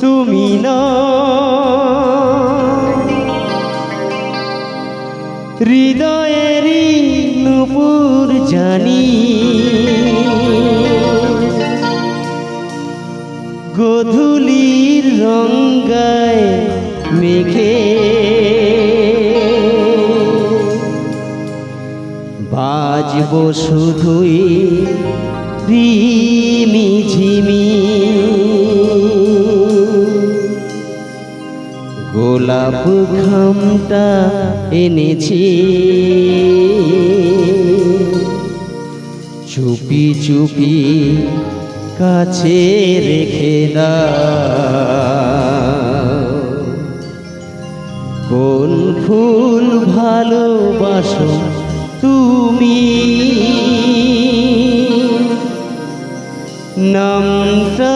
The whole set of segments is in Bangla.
তুমি হৃদয়েরই নুপুর জানি। গধুলির রঙ্গায় মেঘে। বাজব শুধুই রিমি ঝিমি গোলাপ খামটা এনেছি। চুপি চুপি কাছে রেখে দাও। কোন ফুল ভালোবাসো তুমি? নামটা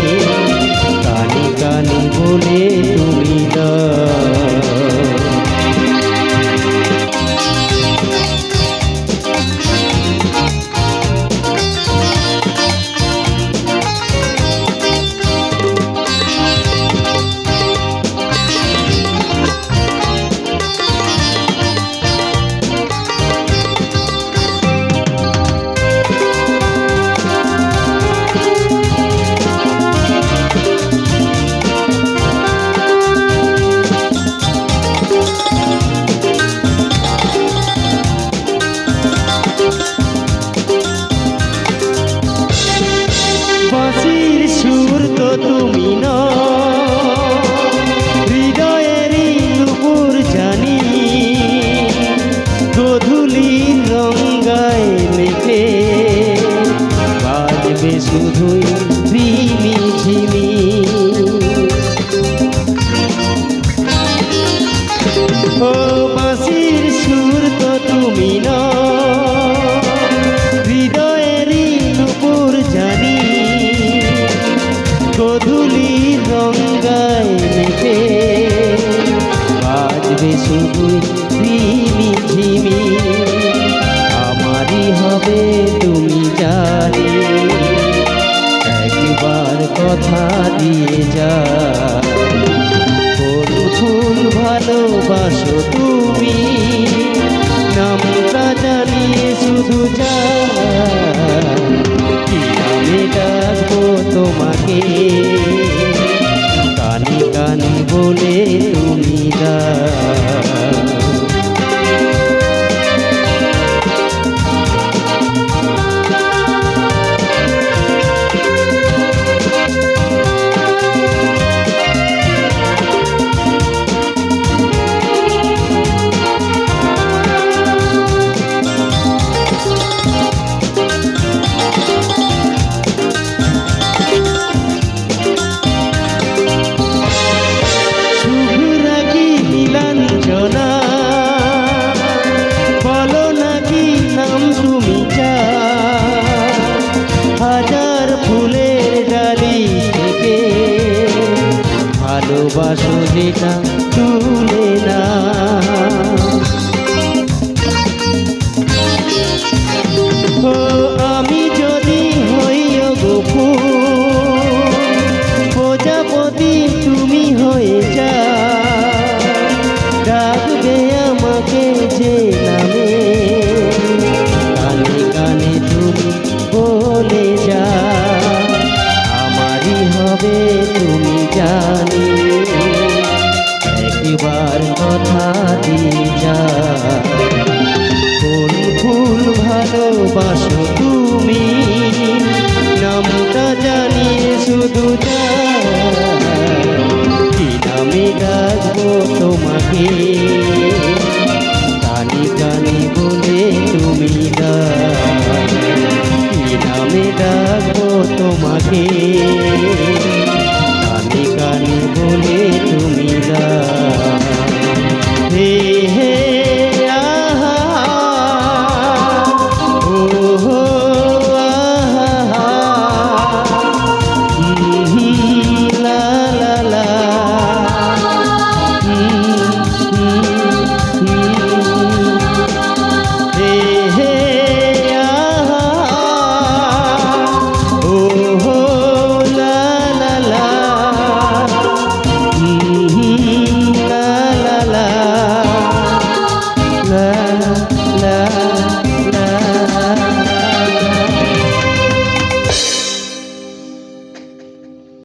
কানে শুধুই রিমি ঝিমি ও বাঁশির সুর তো তুমি ন হৃদয়েরই নুপুর জানি। গধুলি রঙ্গায় মেঘে বাজবে শুধুই ঝিমি ঝিমি আমারই হবে জানিয়ে ভালোবাসো যেটা তুলে না। ও, আমি যদি প্রজাপতি হয়ে যা নামে, কানে যা আমারই হবে, তুমি জানি। কথা দিয়ে যা। কোন ফুল ভালোবাসো তুমি, নামটা জানিয়ে শুধু যা। কি নামে ডাকবো তোমাকে? কানি কানি বলে তুমি দা কি নামে ডাকবো তোমাকে? কানি কানি বলে তুমি দা